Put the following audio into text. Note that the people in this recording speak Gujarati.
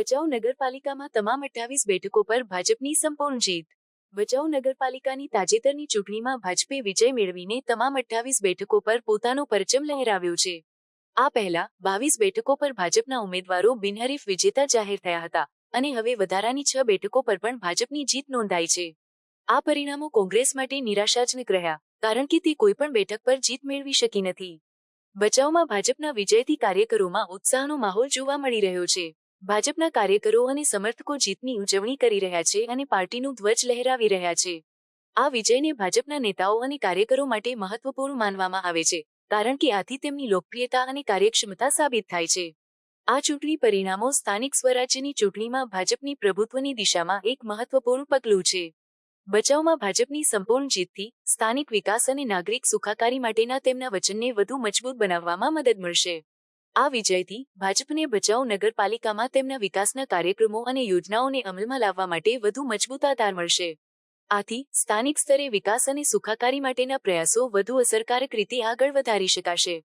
ભચાઉ નગરપાલિકામાં તમામ અઠ્ઠાવીસ બેઠકો પર ભાજપની સંપૂર્ણ જીત. ભચાઉ નગરપાલિકાની તાજેતરની ચૂંટણીમાં ભાજપે વિજય મેળવીને તમામ અઠ્ઠાવીસ બેઠકો પર પોતાનો પરચમ લહેરાવ્યો છે. આ પહેલા બાવીસ બેઠકો પર ભાજપના ઉમેદવારો બિનહરીફ વિજેતા જાહેર થયા હતા અને હવે વધારાની છ બેઠકો પર પણ ભાજપની જીત નોંધાઈ છે. આ પરિણામો કોંગ્રેસ માટે નિરાશાજનક રહ્યા, કારણ કે તે કોઈપણ બેઠક પર જીત મેળવી શકી નથી. બચાવમાં ભાજપના વિજયથી કાર્યકરોમાં ઉત્સાહનો માહોલ જોવા મળી રહ્યો છે. ભાજપના કાર્યકરો અને સમર્થકો જીતની ઉજવણી કરી રહ્યા છે અને પાર્ટીનું ધ્વજ લહેરાવી રહ્યા છે. આ વિજયને ભાજપના નેતાઓ અને કાર્યકરો માટે મહત્વપૂર્ણ માનવામાં આવે છે, કારણ કે આથી તેમની લોકપ્રિયતા અને કાર્યક્ષમતા સાબિત થાય છે. આ ચૂંટણી પરિણામો સ્થાનિક સ્વરાજ્યની ચૂંટણીમાં ભાજપની પ્રભુત્વની દિશામાં એક મહત્વપૂર્ણ પગલું છે. બચાવમાં ભાજપની સંપૂર્ણ જીતથી સ્થાનિક વિકાસ અને નાગરિક સુખાકારી માટેના તેમના વચનને વધુ મજબૂત બનાવવામાં મદદ મળશે. આ વિજયથી ભાજપને બચાવ નગરપાલિકામાં તેમના વિકાસના કાર્યક્રમો અને યોજનાઓને અમલમાં લાવવા માટે વધુ મજબૂત મળશે. આથી સ્થાનિક સ્તરે વિકાસ અને સુખાકારી માટેના પ્રયાસો વધુ અસરકારક રીતે આગળ વધારી શકાશે.